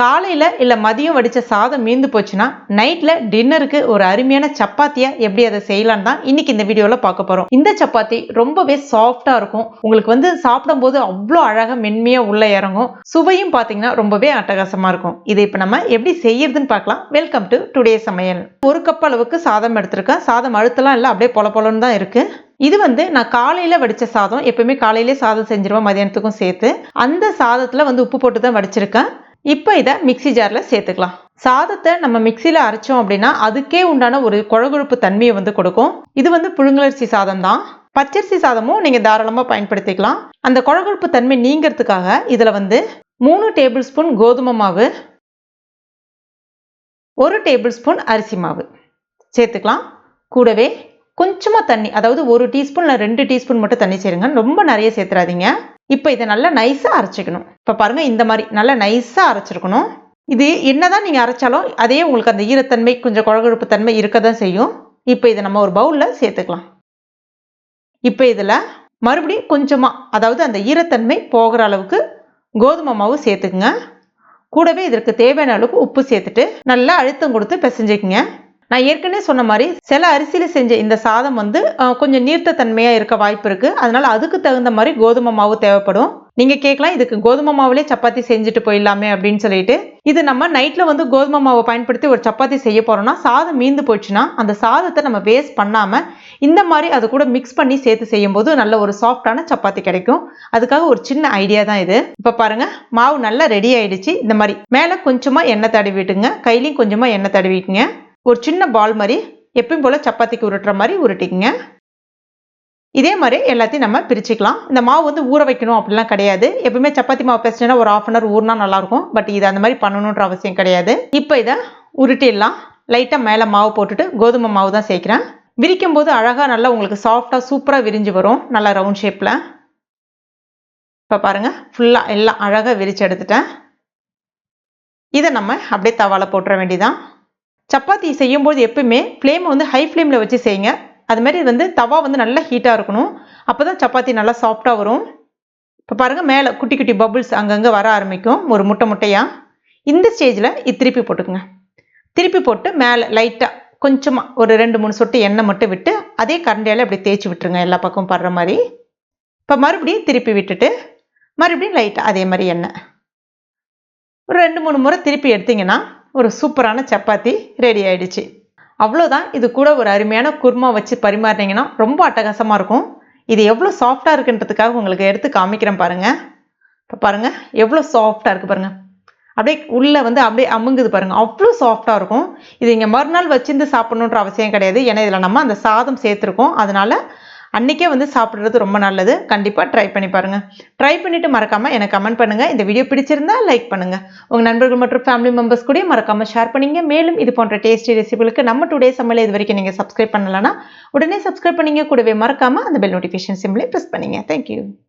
காலையில் இல்லை மதியம் வடித்த சாதம் மீந்து போச்சுன்னா நைட்டில் டின்னருக்கு ஒரு அருமையான சப்பாத்தியாக எப்படி அதை செய்யலான்னு தான் இன்னைக்கு இந்த வீடியோவில் பார்க்க போகிறோம் இந்த சப்பாத்தி ரொம்பவே சாஃப்டாக இருக்கும். உங்களுக்கு வந்து சாப்பிடும்போது அவ்வளோ அழகாக மென்மையாக உள்ளே இறங்கும். சுவையும் பார்த்தீங்கன்னா ரொம்பவே அட்டகாசமாக இருக்கும். இதை இப்போ நம்ம எப்படி செய்யறதுன்னு பார்க்கலாம். வெல்கம் டு டுடே சமையல். ஒரு கப் அளவுக்கு சாதம் எடுத்திருக்கேன். சாதம் அழுத்தலாம் இல்லை அப்படியே பொல பொலன்னு தான் இருக்குது இது வந்து நான் காலையில் வடித்த சாதம் எப்பவுமே காலையிலே சாதம் செஞ்சிருவேன் மதியானத்துக்கும் சேர்த்து. அந்த சாதத்தில் வந்து உப்பு போட்டு தான் வடிச்சிருக்கேன். இப்போ இதை மிக்சி ஜாரில் சேர்த்துக்கலாம். சாதத்தை நம்ம மிக்சியில் அரைச்சோம் அப்படின்னா அதுக்கே உண்டான ஒரு குழகுழுப்பு தன்மையை வந்து கொடுக்கும். இது வந்து புழுங்கலரிசி சாதம் தான். பச்சரிசி சாதமும் நீங்கள் தாராளமாக பயன்படுத்திக்கலாம். அந்த குழகுழுப்பு தன்மை நீங்கிறதுக்காக இதில் வந்து மூணு டேபிள் ஸ்பூன் கோதுமை மாவு ஒரு டேபிள் ஸ்பூன் அரிசி மாவு சேர்த்துக்கலாம். கூடவே கொஞ்சமாக தண்ணி அதாவது ஒரு டீஸ்பூன் இல்லை ரெண்டு டீஸ்பூன் மட்டும் தண்ணி சேருங்க. ரொம்ப நிறைய சேர்த்துறாதீங்க. இப்போ இதை நல்லா நைஸாக அரைச்சிக்கணும். இப்போ பாருங்கள் இந்த மாதிரி நல்லா நைஸாக அரைச்சிருக்கணும். இது என்னதான் நீங்கள் அரைச்சாலும் அதே உங்களுக்கு அந்த ஈரத்தன்மை கொஞ்சம் குழகுழுப்பு தன்மை இருக்க தான் செய்யும். இப்போ இதை நம்ம ஒரு பவுலில் சேர்த்துக்கலாம். இப்போ இதில் மறுபடியும் கொஞ்சமாக அதாவது அந்த ஈரத்தன்மை போகிற அளவுக்கு கோதுமை மாவு சேர்த்துக்குங்க. கூடவே இதற்கு தேவையான அளவுக்கு உப்பு சேர்த்துட்டு நல்லா அழுத்தம் கொடுத்து பிசைஞ்சிக்கங்க. நான் ஏற்கனவே சொன்ன மாதிரி சில அரிசியில் செஞ்ச இந்த சாதம் வந்து கொஞ்சம் நீர்த்த தன்மையாக இருக்க வாய்ப்பு இருக்குது அதனால் அதுக்கு தகுந்த மாதிரி கோதுமை மாவு தேவைப்படும். நீங்கள் கேட்கலாம் இதுக்கு கோதுமை மாவுலேயே சப்பாத்தி செஞ்சுட்டு போயிடலாமே அப்படின்னு சொல்லிட்டு. இது நம்ம நைட்டில் வந்து கோதுமை மாவை பயன்படுத்தி ஒரு சப்பாத்தி செய்ய போகிறோம்னா சாதம் மீந்து போச்சுன்னா அந்த சாதத்தை நம்ம வேஸ்ட் பண்ணாமல் இந்த மாதிரி அது கூட மிக்ஸ் பண்ணி சேர்த்து செய்யும் போது நல்ல ஒரு சாஃப்டான சப்பாத்தி கிடைக்கும். அதுக்காக ஒரு சின்ன ஐடியா தான் இது. இப்போ பாருங்க மாவு நல்லா ரெடி ஆயிடுச்சு. இந்த மாதிரி மேலே கொஞ்சமாக எண்ணெய் தடவிட்டுங்க. கையிலையும் கொஞ்சமாக எண்ணெய் தடவிக்குங்க ஒரு சின்ன பால் மாதிரி எப்பயும் போல் சப்பாத்திக்கு உருட்டுற மாதிரி உருட்டிக்கங்க. இதே மாதிரி எல்லாத்தையும் நம்ம பிரிச்சுக்கலாம். இந்த மாவு வந்து ஊற வைக்கணும் அப்படிலாம் கிடையாது. எப்பவுமே சப்பாத்தி மாவு பேசினா ஒரு ஆஃப் அன் ஹவர் ஊறினா நல்லாயிருக்கும். பட் இது அந்த மாதிரி பண்ணணுன்ற அவசியம் கிடையாது. இப்போ இதை உருட்டிடலாம். லைட்டாக மேலே மாவு போட்டுட்டு கோதுமை மாவு தான் சேர்க்குறேன். விரிக்கும் போது அழகாக நல்லா உங்களுக்கு சாஃப்டாக சூப்பராக விரிஞ்சு வரும். நல்லா ரவுண்ட் ஷேப்பில் இப்போ பாருங்கள் ஃபுல்லாக எல்லாம் அழகாக விரித்து எடுத்துட்டேன். இதை நம்ம அப்படியே தவால போட்டுற வேண்டியதான் சப்பாத்தி செய்யும்போது எப்பவுமே ஃப்ளேமை வந்து ஹை ஃப்ளேமில் வச்சு செய்யுங்க. அது மாதிரி வந்து தவா வந்து நல்லா ஹீட்டாக இருக்கணும். அப்போ தான் சப்பாத்தி நல்லா சாஃப்டாக வரும். இப்போ பாருங்கள் மேலே குட்டி குட்டி பபுள்ஸ் அங்கங்கே வர ஆரம்பிக்கும். ஒரு முட்டை முட்டையாக இந்த ஸ்டேஜில் இது திருப்பி போட்டுக்குங்க. திருப்பி போட்டு மேலே லைட்டாக கொஞ்சமாக ஒரு ரெண்டு மூணு சொட்டு எண்ணெய் மட்டும் விட்டு அதே கரண்டியால் அப்படி தேய்ச்சி விட்டுருங்க. எல்லா பக்கமும் படுற மாதிரி. இப்போ மறுபடியும் திருப்பி விட்டுட்டு மறுபடியும் லைட்டாக அதே மாதிரி எண்ணெய். ஒரு ரெண்டு மூணு முறை திருப்பி எடுத்திங்கன்னா ஒரு சூப்பரான சப்பாத்தி ரெடி ஆயிடுச்சு. அவ்வளோதான் இது கூட ஒரு அருமையான குருமா வச்சு பரிமாறினீங்கன்னா ரொம்ப அட்டகாசமாக இருக்கும். இது எவ்வளோ சாஃப்டாக இருக்குன்றதுக்காக உங்களுக்கு எடுத்து காமிக்கிறேன் பாருங்கள் இப்போ பாருங்கள் எவ்வளோ சாஃப்டாக இருக்குது பாருங்கள் அப்படியே உள்ளே வந்து அப்படியே அமுங்குது பாருங்கள் அவ்வளோ சாஃப்டாக இருக்கும். இது இங்கே மறுநாள் வச்சிருந்து சாப்பிட்ணுன்ற அவசியம் கிடையாது. ஏன்னா இதில் நம்ம அந்த சாதம் சேர்த்துருக்கோம். அதனால் அன்றைக்கே வந்து சாப்பிட்றது ரொம்ப நல்லது. கண்டிப்பாக ட்ரை பண்ணி பாருங்கள் ட்ரை பண்ணிவிட்டு மறக்காமல் எனக்கு கமெண்ட் பண்ணுங்கள் இந்த வீடியோ பிடிச்சிருந்தா லைக் பண்ணுங்கள் உங்கள் நண்பர்கள் மற்றும் ஃபேமிலி மெம்பர்ஸ் கூட மறக்காமல் ஷேர் பண்ணிங்க. மேலும் இது போன்ற டேஸ்டி ரெசிபிகளுக்கு நம்ம டுடே சமையல் இது வரைக்கும் நீங்கள் சப்ஸ்கிரைப் பண்ணலன்னா உடனே சப்ஸ்கிரைப் பண்ணிங்க. கூடவே மறக்காமல் அந்த பெல் நோட்டிஃபிகேஷன் சிம்லேயே ப்ரெஸ் பண்ணிங்க. Thank you